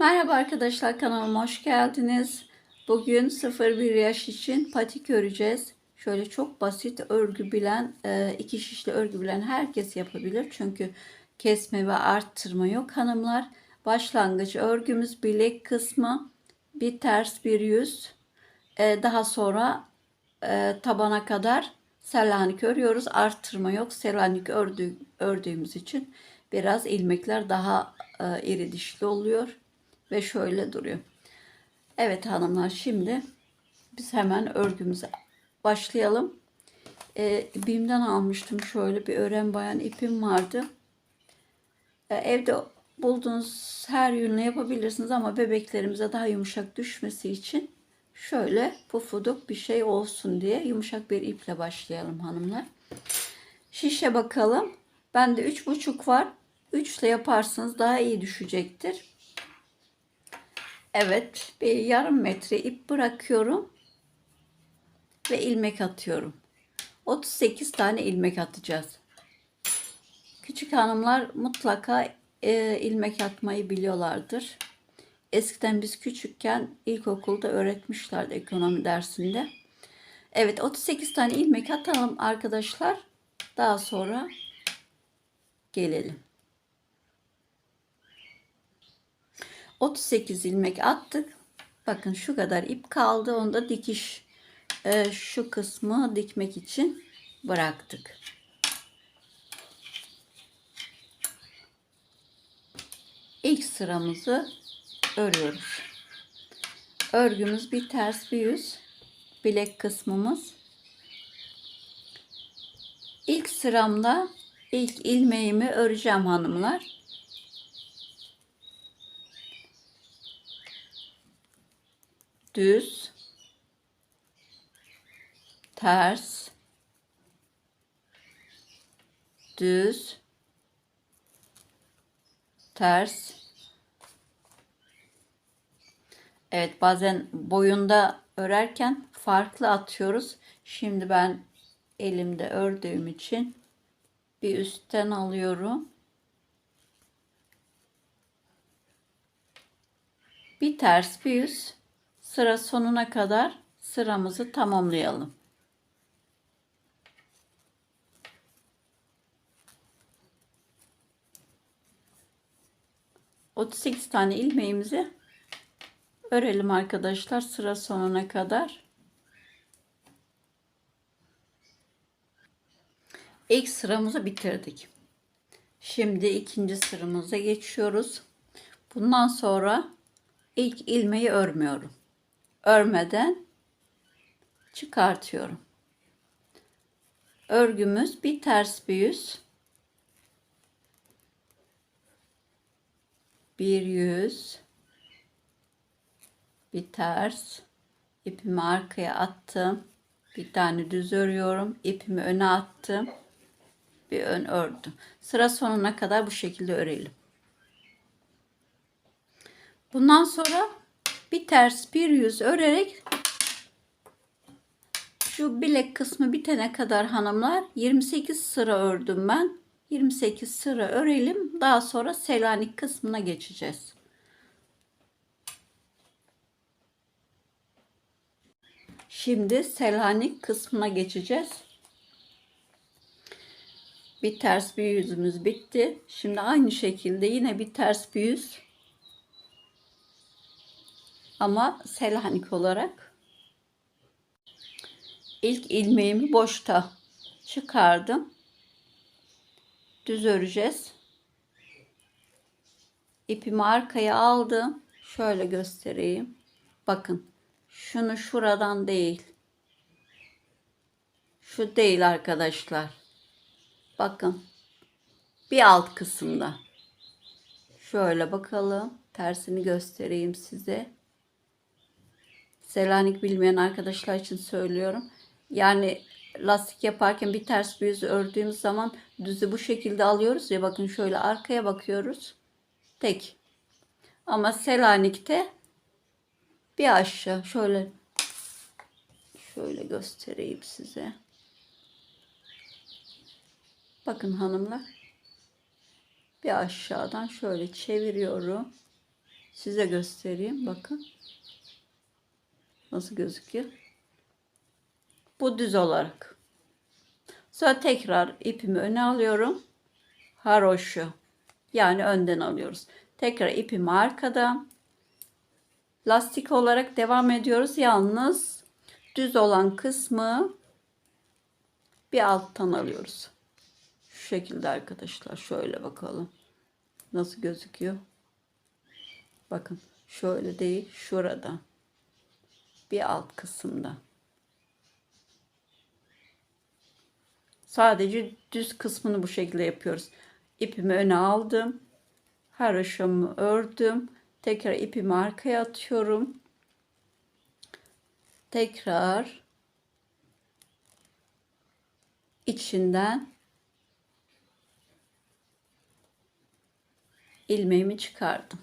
Merhaba arkadaşlar kanalıma hoş geldiniz. Bugün 0-1 yaş için patik öreceğiz. Şöyle çok basit örgü bilen, e, iki şişli örgü bilen herkes yapabilir. Çünkü kesme ve arttırma yok hanımlar. Başlangıç örgümüz bilek kısmı, bir ters bir yüz. E, Daha sonra e, tabana kadar selanik örüyoruz. Arttırma yok. Selanik ördü, ördüğümüz için biraz ilmekler daha iri dişli oluyor ve şöyle duruyor. Evet hanımlar şimdi biz hemen örgümüze başlayalım. E, Bim'den almıştım şöyle bir ören bayan ipim vardı. E, evde bulduğunuz her yünle yapabilirsiniz ama bebeklerimize daha yumuşak düşmesi için şöyle pufuduk bir şey olsun diye yumuşak bir iple başlayalım hanımlar. Şişe bakalım. Bende üç buçuk var. 3 ile yaparsanız daha iyi düşecektir. Evet, bir yarım metre ip bırakıyorum ve ilmek atıyorum. 38 tane ilmek atacağız. Küçük hanımlar mutlaka e, ilmek atmayı biliyorlardır. Eskiden biz küçükken ilkokulda öğretmişlerdi ekonomi dersinde. Evet 38 tane ilmek atalım arkadaşlar. Daha sonra gelelim. 38 ilmek attık. Bakın şu kadar ip kaldı. Onu da dikiş e, şu kısmı dikmek için bıraktık. İlk sıramızı örüyoruz. Örgümüz bir ters bir yüz. Bilek kısmımız. İlk sıramda ilk ilmeğimi öreceğim hanımlar. Düz, ters, düz, ters. Evet bazen boyunda örerken farklı atıyoruz. Şimdi ben elimde ördüğüm için bir üstten alıyorum. Bir ters bir yüz sıra sonuna kadar sıramızı tamamlayalım. Otuz sekiz tane ilmeğimizi örelim arkadaşlar sıra sonuna kadar. İlk sıramızı bitirdik. Şimdi ikinci sıramıza geçiyoruz. Bundan sonra ilk ilmeği örmüyorum örmeden çıkartıyorum. Örgümüz bir ters bir yüz. Bir yüz. Bir ters. ipimi arkaya attım. Bir tane düz örüyorum. ipimi öne attım. Bir ön ördüm. Sıra sonuna kadar bu şekilde örelim. Bundan sonra bir ters bir yüz örerek şu bilek kısmı bitene kadar hanımlar 28 sıra ördüm ben. 28 sıra örelim. Daha sonra Selanik kısmına geçeceğiz. Şimdi Selanik kısmına geçeceğiz. Bir ters bir yüzümüz bitti. Şimdi aynı şekilde yine bir ters bir yüz ama Selanik olarak ilk ilmeğimi boşta çıkardım. Düz öreceğiz. İpimi arkaya aldım. Şöyle göstereyim. Bakın. Şunu şuradan değil. Şu değil arkadaşlar. Bakın. Bir alt kısımda. Şöyle bakalım. Tersini göstereyim size. Selanik bilmeyen arkadaşlar için söylüyorum. Yani lastik yaparken bir ters bir yüz ördüğümüz zaman düzü bu şekilde alıyoruz ya bakın şöyle arkaya bakıyoruz. Tek. Ama Selanik'te bir aşağı şöyle şöyle göstereyim size. Bakın hanımlar. Bir aşağıdan şöyle çeviriyorum. Size göstereyim. Bakın. Nasıl gözüküyor? Bu düz olarak. Sonra tekrar ipimi öne alıyorum. Haroşu. Yani önden alıyoruz. Tekrar ipimi arkadan. Lastik olarak devam ediyoruz. Yalnız düz olan kısmı bir alttan alıyoruz. Şu şekilde arkadaşlar. Şöyle bakalım. Nasıl gözüküyor? Bakın şöyle değil. Şurada. Bir alt kısımda. Sadece düz kısmını bu şekilde yapıyoruz. İpimi öne aldım. Haroşamı ördüm. Tekrar ipimi arkaya atıyorum. Tekrar içinden ilmeğimi çıkardım.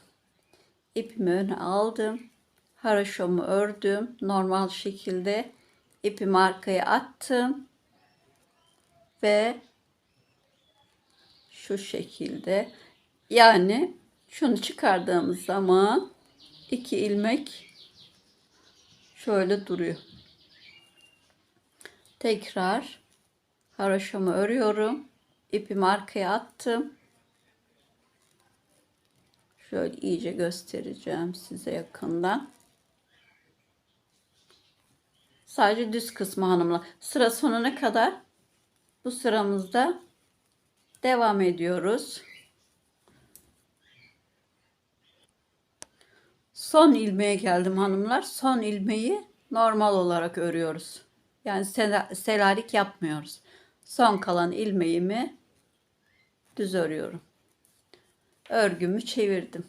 İpimi öne aldım. Haroşamı ördüm. Normal şekilde ipimi arkaya attım. Ve şu şekilde yani şunu çıkardığımız zaman iki ilmek şöyle duruyor. Tekrar haroşamı örüyorum. İpimi arkaya attım. Şöyle iyice göstereceğim size yakından. Sadece düz kısmı hanımla. Sıra sonuna kadar bu sıramızda devam ediyoruz. Son ilmeğe geldim hanımlar. Son ilmeği normal olarak örüyoruz. Yani selarik yapmıyoruz. Son kalan ilmeğimi düz örüyorum. Örgümü çevirdim.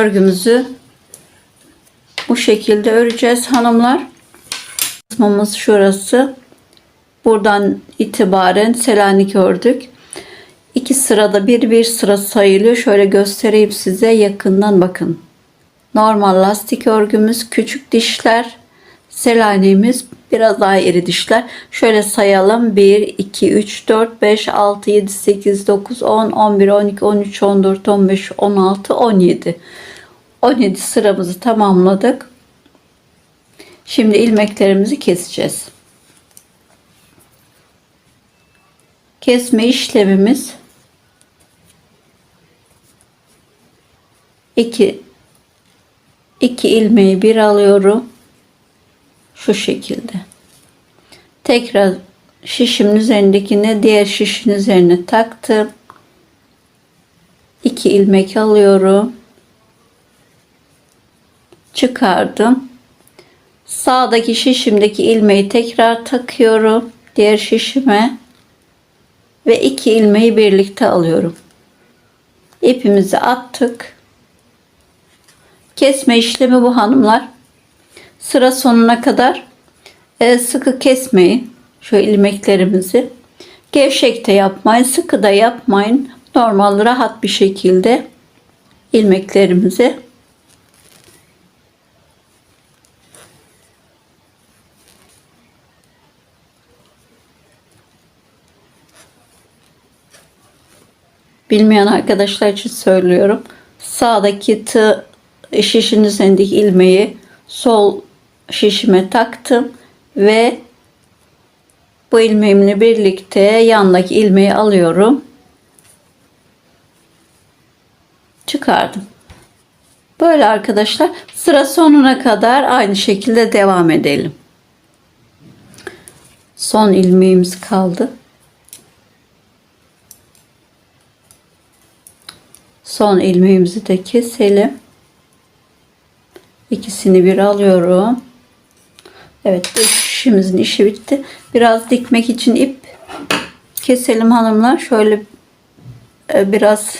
Örgümüzü bu şekilde öreceğiz hanımlar. Kısmımız şurası. Buradan itibaren Selanik ördük. İki sırada bir bir sıra sayılıyor. Şöyle göstereyim size yakından bakın. Normal lastik örgümüz küçük dişler. Selanik'imiz biraz daha iri dişler. Şöyle sayalım. 1, 2, 3, 4, 5, 6, 7, 8, 9, 10, 11, 12, 13, 14, 15, 16, 17. 17 sıramızı tamamladık. Şimdi ilmeklerimizi keseceğiz. Kesme işlemimiz 2 2 ilmeği bir alıyorum. Şu şekilde. Tekrar şişimin üzerindekini diğer şişin üzerine taktım. 2 ilmek alıyorum. Çıkardım. Sağdaki şişimdeki ilmeği tekrar takıyorum. Diğer şişime ve iki ilmeği birlikte alıyorum. İpimizi attık. Kesme işlemi bu hanımlar. Sıra sonuna kadar e, sıkı kesmeyin. Şu ilmeklerimizi. Gevşek de yapmayın, sıkı da yapmayın. Normal rahat bir şekilde ilmeklerimizi Bilmeyen arkadaşlar için söylüyorum. Sağdaki tığ şişin üzerindeki ilmeği sol şişime taktım ve bu ilmeğimle birlikte yandaki ilmeği alıyorum. Çıkardım. Böyle arkadaşlar sıra sonuna kadar aynı şekilde devam edelim. Son ilmeğimiz kaldı. Son ilmeğimizi de keselim. İkisini bir alıyorum. Evet işimizin işi bitti. Biraz dikmek için ip keselim hanımlar. Şöyle e, biraz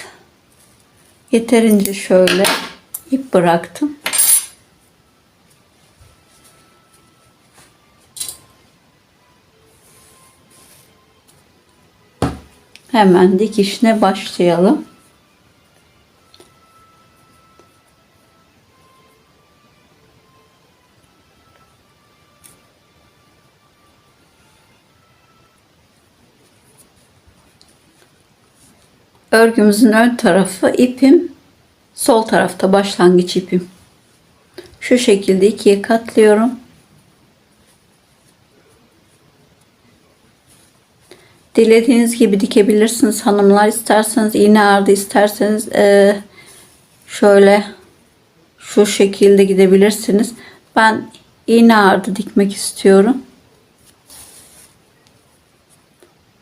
yeterince şöyle ip bıraktım. Hemen dikişine başlayalım. Örgümüzün ön tarafı ipim sol tarafta başlangıç ipim. Şu şekilde ikiye katlıyorum. Dilediğiniz gibi dikebilirsiniz hanımlar. isterseniz iğne ardı isterseniz e, şöyle şu şekilde gidebilirsiniz. Ben iğne ardı dikmek istiyorum.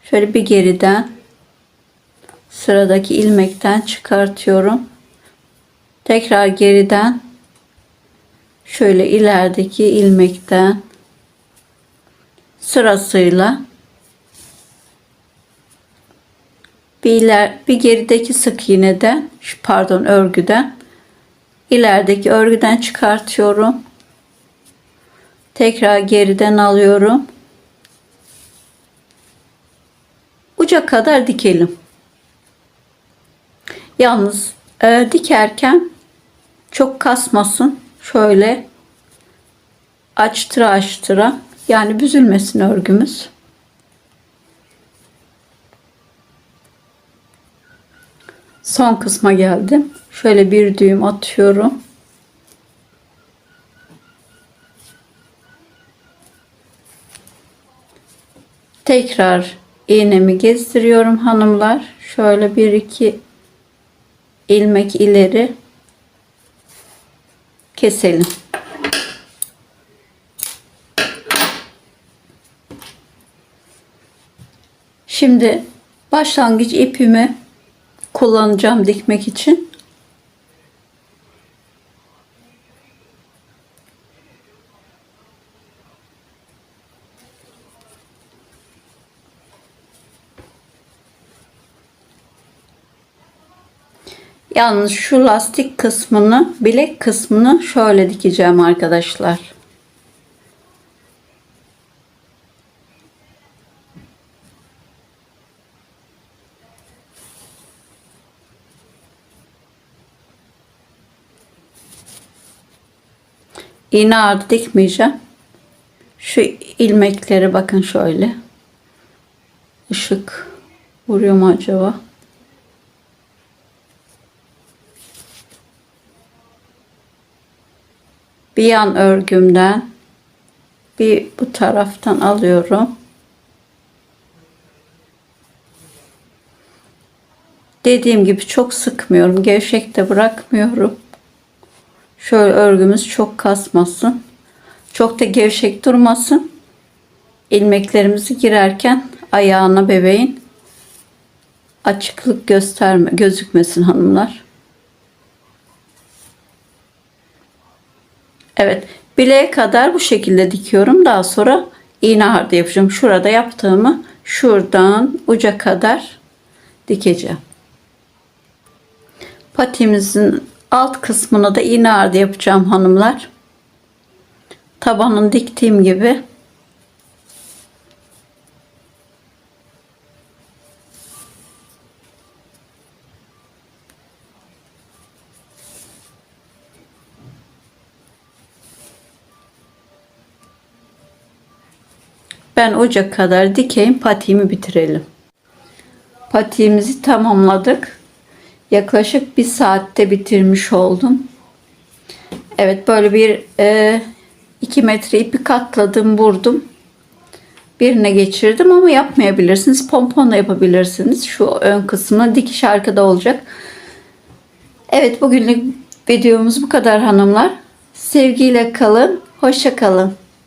Şöyle bir geriden sıradaki ilmekten çıkartıyorum. Tekrar geriden şöyle ilerideki ilmekten sırasıyla bir iler bir gerideki sık iğneden pardon örgüden ilerideki örgüden çıkartıyorum. Tekrar geriden alıyorum. Uca kadar dikelim. Yalnız e, dikerken çok kasmasın. Şöyle açtıra açtıra yani büzülmesin örgümüz. Son kısma geldim. Şöyle bir düğüm atıyorum. Tekrar iğnemi gezdiriyorum hanımlar. Şöyle bir iki ilmek ileri keselim. Şimdi başlangıç ipimi kullanacağım dikmek için. Yalnız şu lastik kısmını, bilek kısmını şöyle dikeceğim arkadaşlar. İğne ardı dikmeyeceğim. Şu ilmekleri bakın şöyle. Işık vuruyor mu acaba? Bir yan örgümden bir bu taraftan alıyorum. Dediğim gibi çok sıkmıyorum. Gevşek de bırakmıyorum. Şöyle örgümüz çok kasmasın. Çok da gevşek durmasın. İlmeklerimizi girerken ayağına bebeğin açıklık gösterme gözükmesin hanımlar. Evet, bileğe kadar bu şekilde dikiyorum. Daha sonra iğne hardı yapacağım. Şurada yaptığımı şuradan uca kadar dikeceğim. Patimizin alt kısmına da iğne hardı yapacağım hanımlar. Tabanını diktiğim gibi Ben uca kadar dikeyim patiğimi bitirelim. Patiğimizi tamamladık. Yaklaşık bir saatte bitirmiş oldum. Evet böyle bir 2 metre ipi katladım vurdum. Birine geçirdim ama yapmayabilirsiniz. Pomponla yapabilirsiniz. Şu ön kısmına dikiş arkada olacak. Evet bugünlük videomuz bu kadar hanımlar. Sevgiyle kalın. Hoşça kalın.